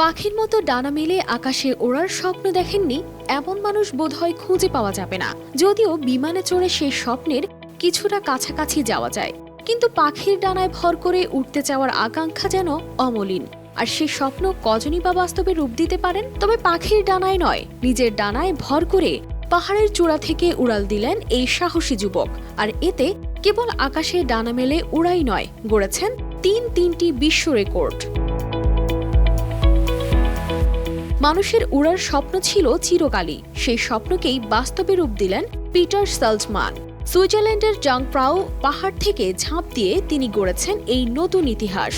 পাখির মতো ডানা মেলে আকাশে ওড়ার স্বপ্ন দেখেননি এমন মানুষ বোধহয় খুঁজে পাওয়া যাবে না। যদিও বিমানে চড়ে সেই স্বপ্নের কিছুটা কাছাকাছি যাওয়া যায়, কিন্তু পাখির ডানায় ভর করে উঠতে চাওয়ার আকাঙ্ক্ষা যেন অমলিন। আর সেই স্বপ্ন কজনই বা বাস্তবে রূপ দিতে পারেন? তবে পাখির ডানায় নয়, নিজের ডানায় ভর করে পাহাড়ের চূড়া থেকে উড়াল দিলেন এই সাহসী যুবক। আর এতে কেবল আকাশে ডানা মেলে উড়াই নয়, গড়েছেন তিন তিনটি বিশ্ব রেকর্ড। মানুষের উড়ার স্বপ্ন ছিল চিরকালই। সেই স্বপ্নকেই বাস্তবে রূপ দিলেন পিটার সালজমান। সুইজারল্যান্ডের জাংপ্রাও পাহাড় থেকে ঝাঁপ দিয়ে তিনি গড়েছেন এই নতুন ইতিহাস।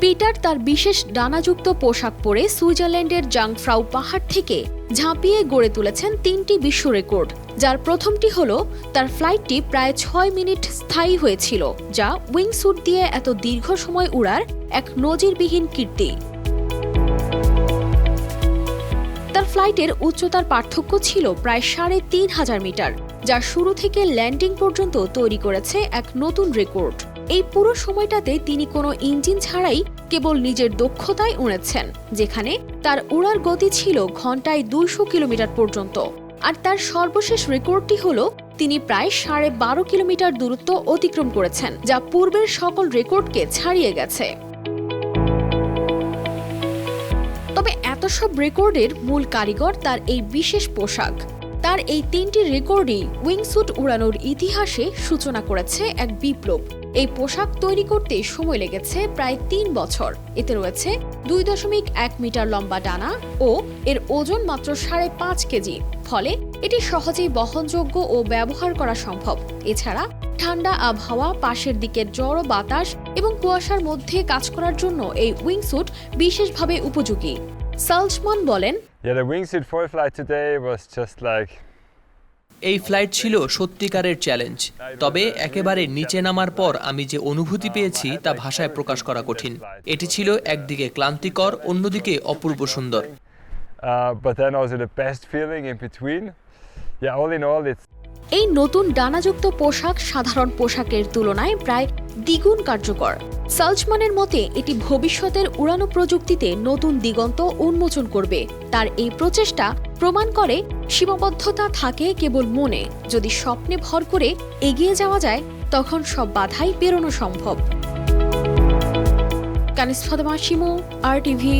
পিটার তার বিশেষ ডানাযুক্ত পোশাক পরে সুইজারল্যান্ডের জাংফ্রাউ পাহাড় থেকে ঝাঁপিয়ে গড়ে তুলেছেন তিনটি বিশ্ব রেকর্ড, যার প্রথমটি হল, তার ফ্লাইটটি প্রায় ছয় মিনিট স্থায়ী হয়েছিল, যা উইং উইংস্যুট দিয়ে এত দীর্ঘ সময় উড়ার এক নজিরবিহীন কীর্তি। তার ফ্লাইটের উচ্চতার পার্থক্য ছিল প্রায় সাড়ে তিন হাজার মিটার, যা শুরু থেকে ল্যান্ডিং পর্যন্ত তৈরি করেছে এক নতুন রেকর্ড। এই পুরো সময়টাতে তিনি কোনো ইঞ্জিন ছাড়াই কেবল নিজের দক্ষতায় উড়েছেন যেখানে তার উড়ার গতি ছিল ঘন্টায় দুইশো কিলোমিটার পর্যন্ত। আর তার সর্বশেষ রেকর্ডটি হল, তিনি প্রায় সাড়ে বারো কিলোমিটার দূরত্ব অতিক্রম করেছেন, যা পূর্বের সকল রেকর্ডকে ছাড়িয়ে গেছে। তবে এত সব রেকর্ডের মূল কারিগর তার এই বিশেষ পোশাক। তার এই তিনটি রেকর্ডই উইংস্যুট উড়ানোর ইতিহাসে সূচনা করেছে এক বিপ্লব। এই পোশাক তৈরি করতে সময় লেগেছে প্রায় তিন বছর। এতে রয়েছে দুই দশমিক এক মিটার লম্বা ডানা ও এর ওজন মাত্র সাড়ে পাঁচ কেজি। ফলে এটি সহজেই বহনযোগ্য ও ব্যবহার করা সম্ভব। এছাড়া ঠান্ডা আবহাওয়া, পাশের দিকের জড়ো বাতাস এবং কুয়াশার মধ্যে কাজ করার জন্য এই উইংস্যুট বিশেষভাবে উপযোগী। সালজমান বলেন Yeah, the wingsuit for flight today was just like এই ফ্লাইট ছিল সত্যিকারের চ্যালেঞ্জ তবে একেবারে নিচে নামার পর আমি যে অনুভূতি পেয়েছি তা ভাষায় প্রকাশ করা কঠিন। এটি ছিল একদিকে ক্লান্তিকর অন্যদিকে অপূর্ব সুন্দর। Uh, but then also the best feeling in between. Yeah, all in all, it's এই নতুন ডানাযুক্ত পোশাক সাধারণ পোশাকের তুলনায় প্রায় দ্বিগুণ কার্যকর। সালজমানের মতে, এটি ভবিষ্যতের উড়ানো প্রযুক্তিতে নতুন দিগন্ত উন্মোচন করবে। তার এই প্রচেষ্টা প্রমাণ করে, সীমাবদ্ধতা থাকে কেবল মনে। যদি স্বপ্নে ভর করে এগিয়ে যাওয়া যায়, তখন সব বাধাই পেরোনো সম্ভব। কানিস ফাতেমা আর টিভি